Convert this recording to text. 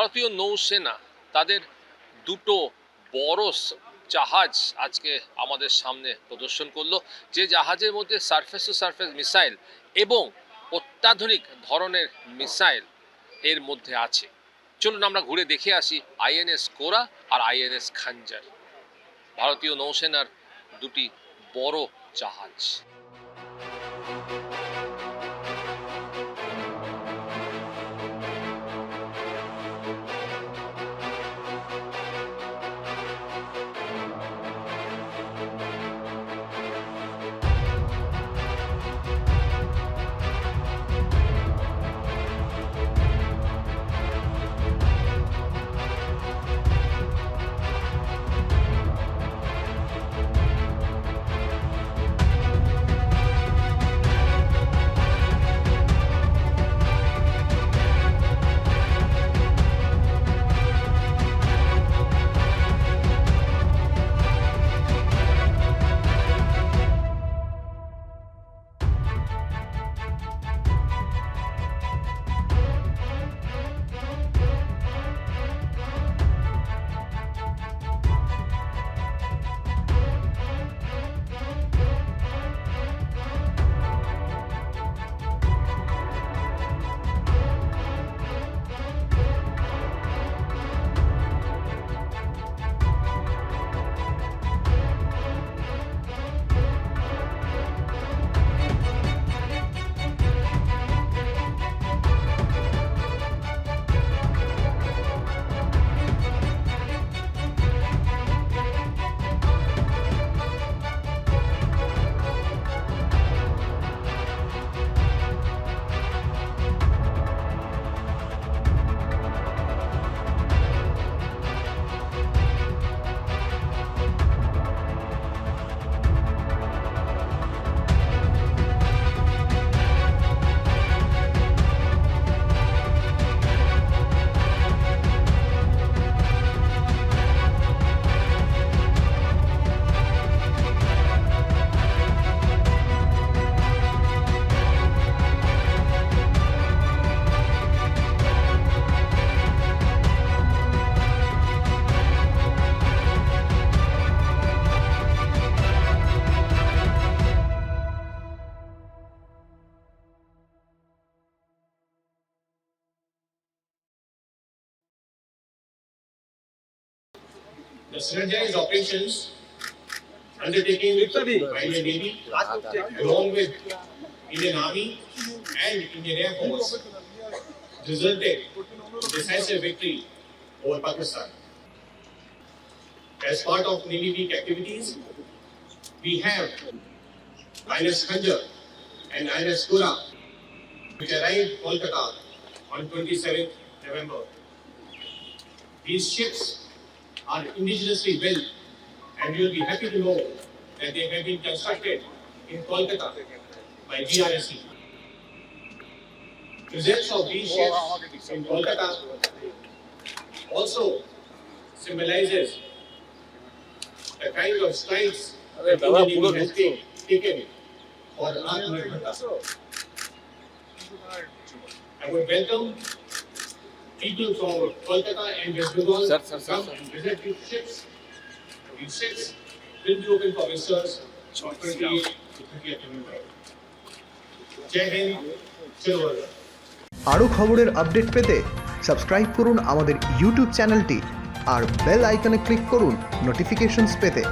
ভারতীয় নৌসেনা, তাদের দুটো বড় জাহাজ আজকে আমাদের সামনে প্রদর্শন করল। যে জাহাজের মধ্যে সারফেস টু সারফেস মিসাইল এবং অত্যাধুনিক ধরনের মিসাইল এর মধ্যে আছে। চলুন আমরা ঘুরে দেখে আসি আইএনএস কোরা আর আইএনএস খাঞ্জার, ভারতীয় নৌসেনার দুটি বড় জাহাজ। The synergized operations undertaken by the Indian Navy along with Indian Army and Indian Air Force resulted in decisive victory over Pakistan. As part of Navy Week activities, we have INS Khanjar and INS Kura, which arrived Kolkata on 27th November. These ships are indigenously built, and you will be happy to know that they have been constructed in Kolkata by GRSE. Presence of these ships in Kolkata also symbolizes the kind of strides that Indian Navy has take- taken for Atmanirbharta. I would welcome people from Kolkata and West Bengal Sir, sir, sir, come sir. and visit these ships. These ships will be open for visitors from 28 to 30th November. Jai Hind, Chilo আরও খবরের update পেতে subscribe করুন আমাদের YouTube চ্যানেলটি আর bell আইকনে click করুন notifications পেতে